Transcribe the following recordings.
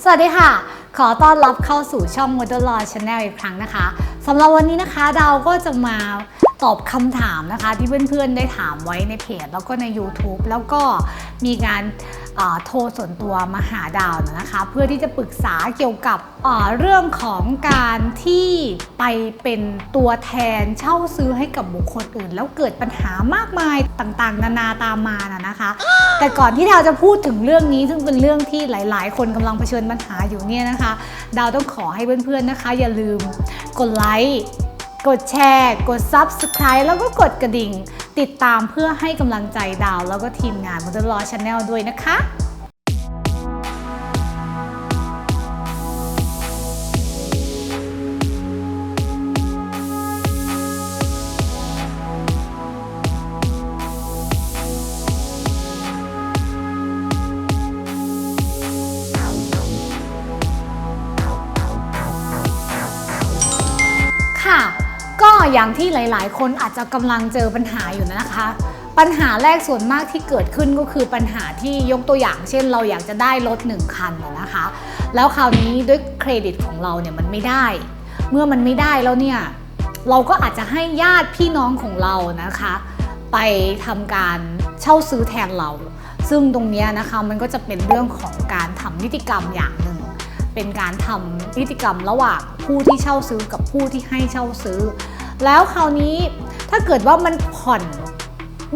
สวัสดีค่ะ ขอต้อนรับเข้าสู่ช่อง m o d e l Law Channel อีกครั้งนะคะสำหรับวันนี้นะคะเดาก็จะมาตอบคำถามนะคะ ที่เพื่อนๆได้ถามไว้ในเพจแล้วก็ใน YouTube แล้วก็มีการ โทรส่วนตัวมาหาดาวนะคะ เพื่อที่จะปรึกษาเกี่ยวกับเรื่องของการที่ไปเป็นตัวแทนเช่าซื้อให้กับบุคคลอื่น แล้วเกิดปัญหามากมายต่างๆ นานาตามมานะนะคะ แต่ก่อนที่ดาวจะพูดถึงเรื่องนี้ ซึ่งเป็นเรื่องที่หลาย ๆ คนกำลังเผชิญปัญหาอยู่เนี่ยนะคะ ดาวต้องขอให้เพื่อนๆนะคะ อย่าลืมกดไลค์กดแชร์ กด Subscribe แล้วก็กดกระดิ่ง ติดตามเพื่อให้กำลังใจดาว แล้วก็ทีมงาน m o t o r Law Channel ด้วยนะคะค่ะ ก็อย่างที่หลาย ๆ คนอาจจะกำลังเจอปัญหาอยู่นะคะ ปัญหาแรกส่วนมากที่เกิดขึ้นก็คือปัญหาที่ยกตัวอย่าง เช่น เราอยากจะได้รถหนึ่งคันนะคะ แล้วคราวนี้ด้วยเครดิตของเราเนี่ยมันไม่ได้ เมื่อมันไม่ได้แล้วเนี่ยเราก็อาจจะให้ญาติพี่น้องของเรานะคะ ไปทำการเช่าซื้อแทนเรา ซึ่งตรงนี้นะคะมันก็จะเป็นเรื่องของการทำนิติกรรมอย่างหนึ่งเป็นการทำนิติกรรมระหว่างผู้ที่เช่าซื้อกับผู้ที่ให้เช่าซื้อ แล้วคราวนี้ถ้าเกิดว่ามันผ่อน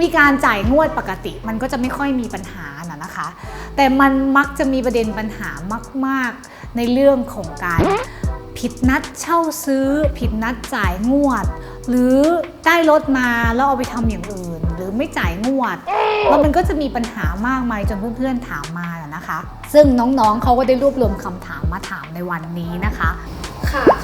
มีการจ่ายงวดปกติ มันก็จะไม่ค่อยมีปัญหานะนะคะ แต่มันมักจะมีประเด็นปัญหามาก ๆ ในเรื่องของการผิดนัดเช่าซื้อ ผิดนัดจ่ายงวด หรือได้รถมาแล้วเอาไปทำอย่างอื่น หรือไม่จ่ายงวด แล้วมันก็จะมีปัญหามากมายจนเพื่อนๆถามมานะนะคะ ซึ่งน้องๆเขาก็ได้รวบรวมคำถามมาถามในวันนี้นะคะ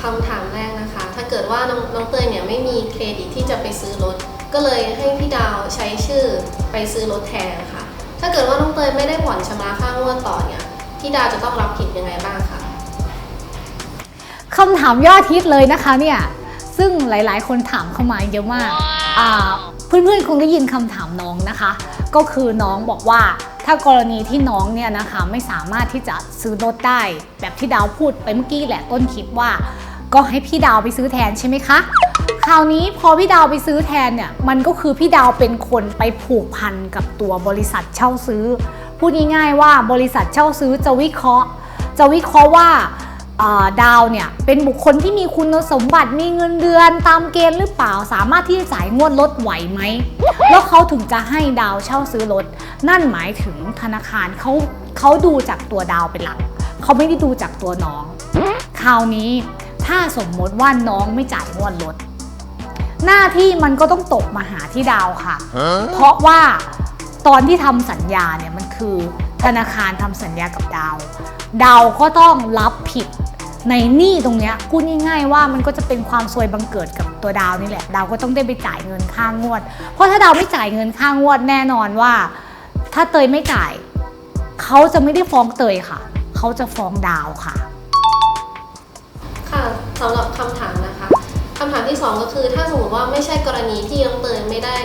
คำถามแรกนะคะ ถ้าเกิดว่าน้องน้องเตยเนี่ยไม่มีเครดิตที่จะไปซื้อรถ ก็เลยให้พี่ดาวใช้ชื่อไปซื้อรถแทนค่ะ ถ้าเกิดว่าน้องเตยไม่ได้ผ่อนชำระค่างวดต่อเนี่ย พี่ดาวจะต้องรับผิดยังไงบ้างคะ คำถามยอดฮิตเลยนะคะเนี่ย ซึ่งหลายๆ คนถามเข้ามาเยอะมากอ่าเพื่อนๆ คงได้ยินคำถามน้องนะคะ ก็คือน้องบอกว่าถ้ากรณีที่น้องเนี่ยนะคะไม่สามารถที่จะซื้อรถได้ แบบที่ดาวพูดไปเมื่อกี้แหละต้นคลิปว่า ก็ให้พี่ดาวไปซื้อแทนใช่ไหมคะ คราวนี้พอพี่ดาวไปซื้อแทนเนี่ยมันก็คือพี่ดาวเป็นคนไปผูกพันกับตัวบริษัทเช่าซื้อ พูดง่ายๆว่าบริษัทเช่าซื้อจะวิเคราะห์ จะวิเคราะห์ว่าดาวเนี่ยเป็นบุคคลที่มีคุณสมบัติมีเงินเดือนตามเกณฑ์หรือเปล่า สามารถที่จะจ่ายงวดรถไหวไหม แล้วเขาถึงจะให้ดาวเช่าซื้อรถ นั่นหมายถึงธนาคารเขาเขาดูจากตัวดาวเป็นหลัก เขาไม่ได้ดูจากตัวน้อง คราวนี้ ถ้าสมมติว่าน้องไม่จ่ายงวดรถ หน้าที่มันก็ต้องตกมาหาที่ดาวค่ะ เพราะว่าตอนที่ทำสัญญาเนี่ยมันคือธนาคารทำสัญญากับดาว ดาวก็ต้องรับผิดในหนี้ตรงเนี้ยพูดง่ายๆว่ามันก็จะเป็นความซวยบังเกิดกับตัวดาวนี่แหละดาวก็ต้องได้ไปจ่ายเงินค่างวด เพราะถ้าดาวไม่จ่ายเงินค่างวดแน่นอนว่า ถ้าเตยไม่จ่าย เขาจะไม่ได้ฟ้องเตยค่ะ เขาจะฟ้องดาวค่ะค่ะ สำหรับคำถามนะคะคำถามที่สองก็คือ ถ้าสมมติว่าไม่ใช่กรณีที่น้องเตยไม่ได้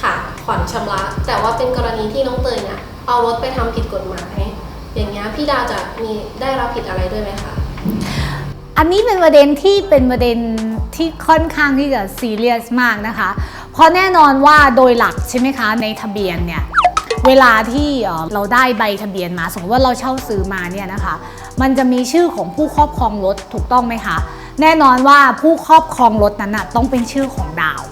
ขาดผ่อนชำระ แต่ว่าเป็นกรณีที่น้องเตยเนี่ยเอารถไปทำผิดกฎหมาย อย่างเงี้ยพี่ดาวจะมีได้รับผิดอะไรด้วยไหมคะอันนี้เป็นประเด็นที่เป็นประเด็นที่ค่อนข้างที่จะซีเรียสมากนะคะ เพราะแน่นอนว่าโดยหลักใช่ไหมคะในทะเบียนเนี่ยเวลาที่เราได้ใบทะเบียนมา สมมติว่าเราเช่าซื้อมาเนี่ยนะคะ มันจะมีชื่อของผู้ครอบครองรถถูกต้องไหมคะ แน่นอนว่าผู้ครอบครองรถนั้นนะต้องเป็นชื่อของดาว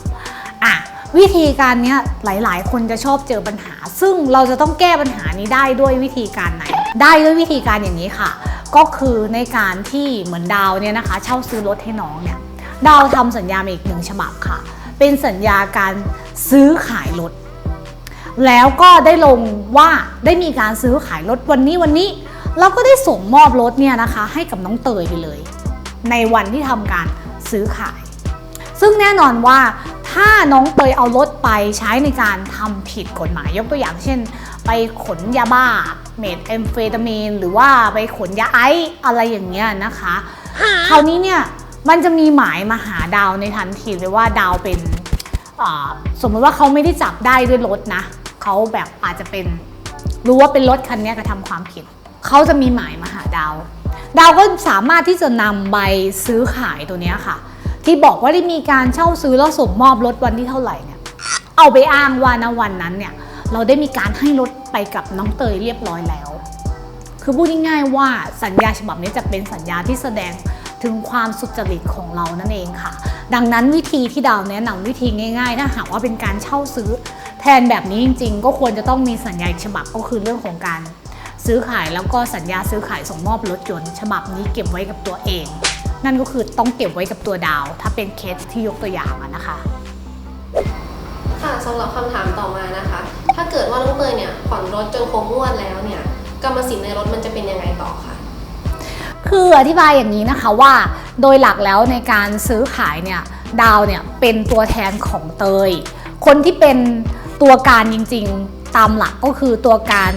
อะวิธีการนี้หลาย ๆ คนจะชอบเจอปัญหา ซึ่งเราจะต้องแก้ปัญหานี้ได้ด้วยวิธีการไหน ได้ด้วยวิธีการอย่างนี้ค่ะ ก็คือในการที่เหมือนดาวเนี่ยนะคะ เช่าซื้อรถให้น้องเนี่ยดาวทำสัญญามาอีกหนึ่งฉบับค่ะ เป็นสัญญาการซื้อขายรถแล้วก็ได้ลงว่าได้มีการซื้อขายรถวันนี้วันนี้เราก็ได้ส่งมอบรถเนี่ยนะคะ ให้กับน้องเตยไปเลย ในวันที่ทำการซื้อขาย ซึ่งแน่นอนว่าถ้าน้องเตยเอารถไปใช้ในการทำผิดกฎหมายยกตัวอย่างเช่น ไปขนยาบ้า เมดแอมเฟตามีน หรือว่าไปขนยาไอซ์อะไรอย่างเงี้ยนะคะ คราวนี้เนี่ยมันจะมีหมายมาหาดาวในทันทีเลยว่าดาวเป็นสมมติว่าเขาไม่ได้จับได้ด้วยรถนะเขาแบบอาจจะเป็นรู้ว่าเป็นรถคันนี้กระทำความผิดเขาจะมีหมายมาหาดาว ดาวก็สามารถที่จะนำใบซื้อขายตัวนี้ค่ะ ที่บอกว่าได้มีการเช่าซื้อแล้วส่งมอบรถวันที่เท่าไหร่เนี่ยเอาไปอ้างว่าณวันนั้นเนี่ยเราได้มีการให้รถไปกับน้องเตยเรียบร้อยแล้ว คือพูดง่ายๆว่าสัญญาฉบับนี้จะเป็นสัญญาที่แสดงถึงความสุจริตของเรานั่นเองค่ะ ดังนั้นวิธีที่ดาวแนะนำวิธีง่ายๆถ้าหากว่าเป็นการเช่าซื้อ แทนแบบนี้จริง ๆ ก็ควรจะต้องมีสัญญาฉบับก็คือเรื่องของการ ซื้อขายแล้วก็สัญญาซื้อขายส่งมอบรถยนต์ฉบับนี้เก็บไว้กับตัวเอง นั่นก็คือต้องเก็บไว้กับตัวดาว ถ้าเป็นเคสที่ยกตัวอย่างอะนะคะค่ะสำหรับคำถามต่อมานะคะ ถ้าเกิดว่าน้องเตยเนี่ยผ่อนรถจนครบงวดแล้วเนี่ยกรรมสิทธิ์ในรถมันจะเป็นยังไงต่อคะคืออธิบายอย่างนี้นะคะว่า โดยหลักแล้วในการซื้อขายเนี่ยดาวเนี่ยเป็นตัวแทนของเตย คนที่เป็นตัวการจริงๆ ตามหลักก็คือตัวการ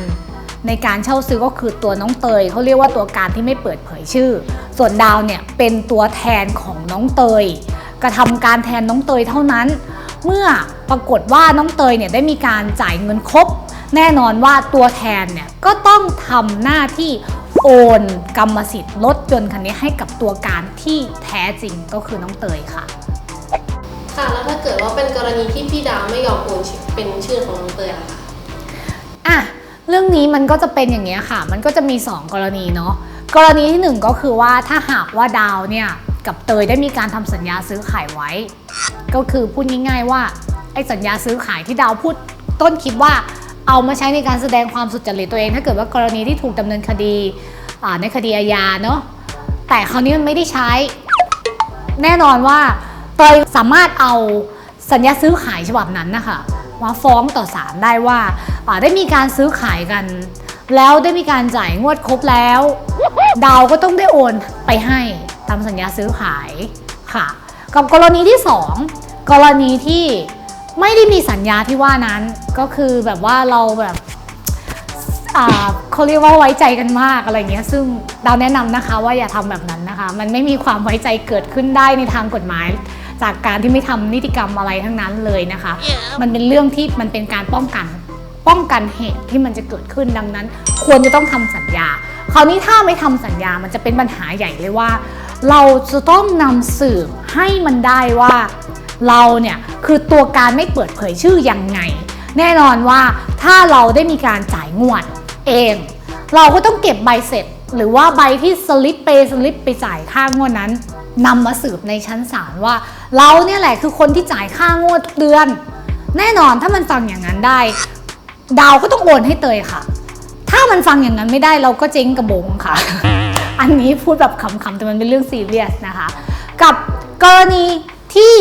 ในการเช่าซื้อก็คือตัวน้องเตยเขาเรียกว่าตัวการที่ไม่เปิดเผยชื่อ ส่วนดาวเนี่ยเป็นตัวแทนของน้องเตย กระทำการแทนน้องเตยเท่านั้น เมื่อปรากฏว่าน้องเตยเนี่ยได้มีการจ่ายเงินครบ แน่นอนว่าตัวแทนเนี่ยก็ต้องทำหน้าที่โอนกรรมสิทธิ์รถยนต์คันนี้ให้กับตัวการที่แท้จริงก็คือน้องเตยค่ะ ค่ะแล้วถ้าเกิดว่าเป็นกรณีที่พี่ดาวไม่ยอมโอนเป็นชื่อของน้องเตยล่ะคะอะ เรื่องนี้มันก็จะเป็นอย่างนี้ค่ะ มันก็จะมี 2 กรณีเนาะ กรณีที่ 1 ก็คือว่าถ้าหากว่าดาวเนี่ยกับเตยได้มีการทำสัญญาซื้อขายไว้ ก็คือพูดง่ายๆว่าไอ้สัญญาซื้อขายที่ดาวพูดต้นคิดว่าเอามาใช้ในการแสดงความสุจริตตัวเอง ถ้าเกิดว่ากรณีที่ถูกดำเนินคดีในคดีอาญาเนาะแต่คราวนี้มันไม่ได้ใช้ แน่นอนว่าเตยสามารถเอาสัญญาซื้อขายฉบับนั้นนะคะ มาฟ้องต่อศาลได้ว่าได้มีการซื้อขายกัน แล้วได้มีการจ่ายงวดครบแล้ว ดาวก็ต้องได้โอนไปให้ตามสัญญาซื้อขายค่ะ กับกรณีที่ 2 กรณีที่ไม่ได้มีสัญญาที่ว่านั้นก็คือแบบว่าเราแบบเขาเรียกว่าไว้ใจกันมากอะไรเงี้ยซึ่งเราแนะนำนะคะว่าอย่าทำแบบนั้นนะคะ มันไม่มีความไว้ใจเกิดขึ้นได้ในทางกฎหมาย จากการที่ไม่ทำนิติกรรมอะไรทั้งนั้นเลยนะคะ มันเป็นเรื่องที่มันเป็นการป้องกัน ป้องกันเหตุที่มันจะเกิดขึ้นดังนั้น ควรจะต้องทำสัญญา คราวนี้ถ้าไม่ทำสัญญามันจะเป็นปัญหาใหญ่เลยว่า เราจะต้องนำสืบให้มันได้ว่า เราเนี่ยคือตัวการไม่เปิดเผยชื่อยังไง แน่นอนว่าถ้าเราได้มีการจ่ายงวดเอง เราก็ต้องเก็บใบเสร็จหรือว่าใบที่สลิปไปสลิปไปจ่ายค่างวดนั้นนำมาสืบในชั้นศาลว่า เราเนี่ยแหละคือคนที่จ่ายค่างวดทุกเดือน แน่นอนถ้ามันฟังอย่างนั้นได้ ดาวก็ต้องโอนให้เตยค่ะ ถ้ามันฟังอย่างนั้นไม่ได้เราก็เจ๊งกระบงค่ะ อันนี้พูดแบบขำๆแต่มันเป็นเรื่องซีเรียสนะคะ กับกรณีที่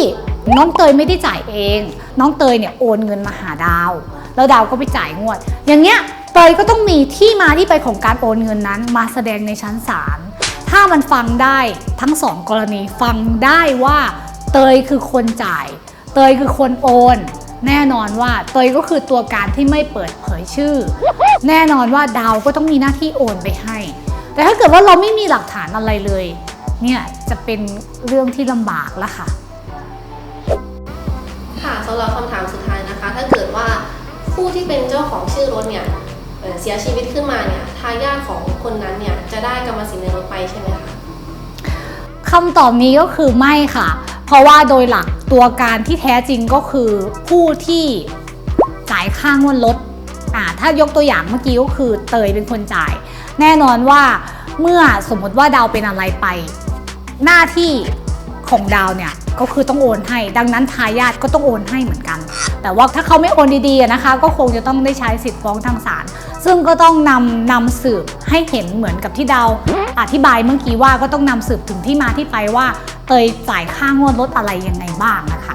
น้องเตยไม่ได้จ่ายเอง น้องเตยเนี่ยโอนเงินมาหาดาว แล้วดาวก็ไปจ่ายงวด อย่างเงี้ยเตยก็ต้องมีที่มาที่ไปของการโอนเงินนั้น มาแสดงในชั้นศาล ถ้ามันฟังได้ทั้งสองกรณีฟังได้ว่า เตยคือคนจ่าย เตยคือคนโอน แน่นอนว่าเตยก็คือตัวการที่ไม่เปิดเผยชื่อ แน่นอนว่าดาวก็ต้องมีหน้าที่โอนไปให้ แต่ถ้าเกิดว่าเราไม่มีหลักฐานอะไรเลย เนี่ยจะเป็นเรื่องที่ลำบากแล้วค่ะ ค่ะสำหรับคำถามสุดท้ายนะคะ ถ้าเกิดว่าผู้ที่เป็นเจ้าของชื่อรถเนี่ยเอ่อเสียชีวิตขึ้นมาเนี่ยทายาทของคนนั้นเนี่ยจะได้กรรมสิทธิ์ในรถไปใช่ไหมคะคำตอบนี้ก็คือไม่ค่ะ เพราะว่าโดยหลักตัวการที่แท้จริงก็คือผู้ที่จ่ายค่างวดรถอ่าถ้ายกตัวอย่างเมื่อกี้ก็คือเตยเป็นคนจ่าย แน่นอนว่าเมื่อสมมติว่าดาวเป็นอะไรไป หน้าที่ของดาวเนี่ยก็คือต้องโอนให้ ดังนั้นทายาทก็ต้องโอนให้เหมือนกัน แต่ว่าถ้าเขาไม่โอนดีๆนะคะ ก็คงจะต้องได้ใช้สิทธิ์ฟ้องทางศาล ซึ่งก็ต้องนำนำสืบให้เห็นเหมือนกับที่ดาวอธิบายเมื่อกี้ว่าก็ต้องนำสืบถึงที่มาที่ไปว่าเตยจ่ายค่างวดรถอะไรยังไงบ้างนะคะ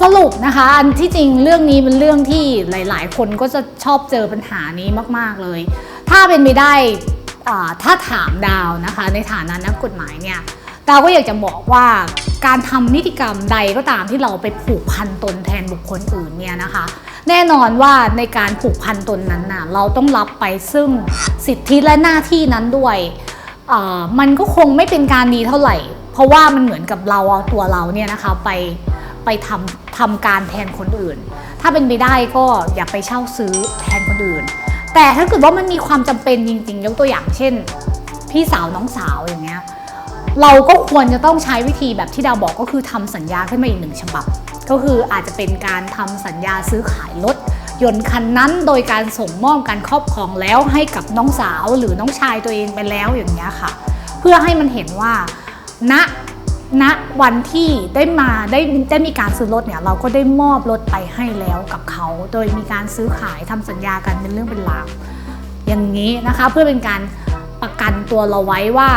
สรุปนะคะ อันที่จริงเรื่องนี้เป็นเรื่องที่หลาย ๆ คนก็จะชอบเจอปัญหานี้มาก ๆ เลย ถ้าเป็นไปได้ถ้าถามดาวนะคะ ในฐานะนักกฎหมายเนี่ยดาวก็อยากจะบอกว่าการทำนิติกรรมใดก็ตามที่เราไปผูกพันตนแทนบุคคลอื่นเนี่ยนะคะ แน่นอนว่าในการผูกพันตนนั้นน่ะเราต้องรับไปซึ่งสิทธิและหน้าที่นั้นด้วยอ่อมันก็คงไม่เป็นการดีเท่าไหร่ เพราะว่ามันเหมือนกับเราเอาตัวเราเนี่ยนะคะไปไปทำทำการแทนคนอื่น ถ้าเป็นไปได้ก็อย่าไปเช่าซื้อแทนคนอื่น แต่ถ้าเกิดว่ามันมีความจำเป็นจริงๆ ยกตัวอย่างเช่น พี่สาวน้องสาวอย่างเงี้ยเราก็ควรจะต้องใช้วิธีแบบที่ดาวบอกก็คือทำสัญญาขึ้นมาอีกหนึ่งฉบับ ก็คืออาจจะเป็นการทำสัญญาซื้อขายรถยนต์คันนั้นโดยการส่งมอบการครอบครองแล้วให้กับน้องสาวหรือน้องชายตัวเองไปแล้วอย่างเงี้ค่ะ เพื่อให้มันเห็นว่าณณวันที่ได้มาได้ได้มีการซื้อรถเนี่ยเราก็ได้มอบรถไปให้แล้วกับเขา โดยมีการซื้อขายทำสัญญากันเป็นเรื่องเป็นราวอย่างนี้นะคะ เพื่อเป็นการประกันตัวเราไว้ว่า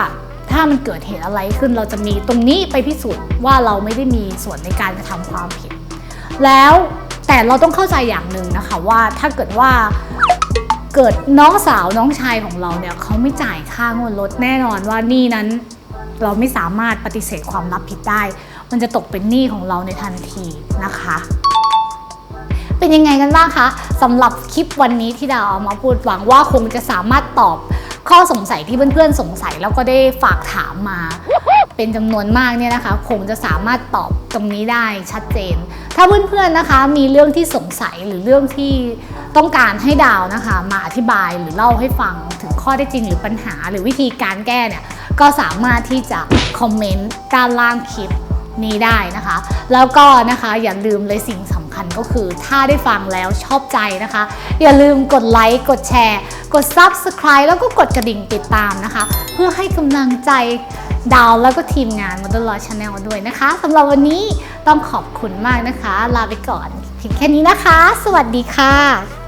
ถ้ามันเกิดเหตุอะไรขึ้นเราจะมีตรงนี้ไปพิสูจน์ว่าเราไม่ได้มีส่วนในการกระทำความผิด แล้วแต่เราต้องเข้าใจอย่างหนึ่งนะคะว่าถ้าเกิดว่าเกิดน้องสาวน้องชายของเราเนี่ยเขาไม่จ่ายค่างวดรถแน่นอนว่านี่นั้นเราไม่สามารถปฏิเสธความรับผิดได้ มันจะตกเป็นหนี้ของเราในทันทีนะคะ เป็นยังไงกันบ้างคะสำหรับคลิปวันนี้ที่ดาวเอามาพูดหวังว่าคงจะสามารถตอบ ข้อสงสัยที่เพื่อนๆสงสัยแล้วก็ได้ฝากถามมา เป็นจำนวนมากเนี่ยนะคะคงจะสามารถตอบตรงนี้ได้ชัดเจน ถ้าเพื่อนๆนะคะมีเรื่องที่สงสัยหรือเรื่องที่ต้องการให้ดาวนะคะ มาอธิบายหรือเล่าให้ฟังถึงข้อได้จริงหรือปัญหา หรือวิธีการแก้เนี่ยก็สามารถที่จะคอมเมนต์ด้านล่างคลิปนี้ได้นะคะ แล้วก็นะคะอย่าลืมเลยสิ่งสำ คัญก็คือถ้าได้ฟังแล้วชอบใจนะคะ อย่าลืมกดไลค์กดแชร์ กด Subscribe แล้วก็กดกระดิ่งติดตามนะคะ เพื่อให้กำลังใจดาวแล้วก็ทีมงาน Model Law Channel ด้วยนะคะสำหรับวันนี้ต้องขอบคุณมากนะคะ ลาไปก่อนเพียงแค่นี้นะคะ สวัสดีค่ะ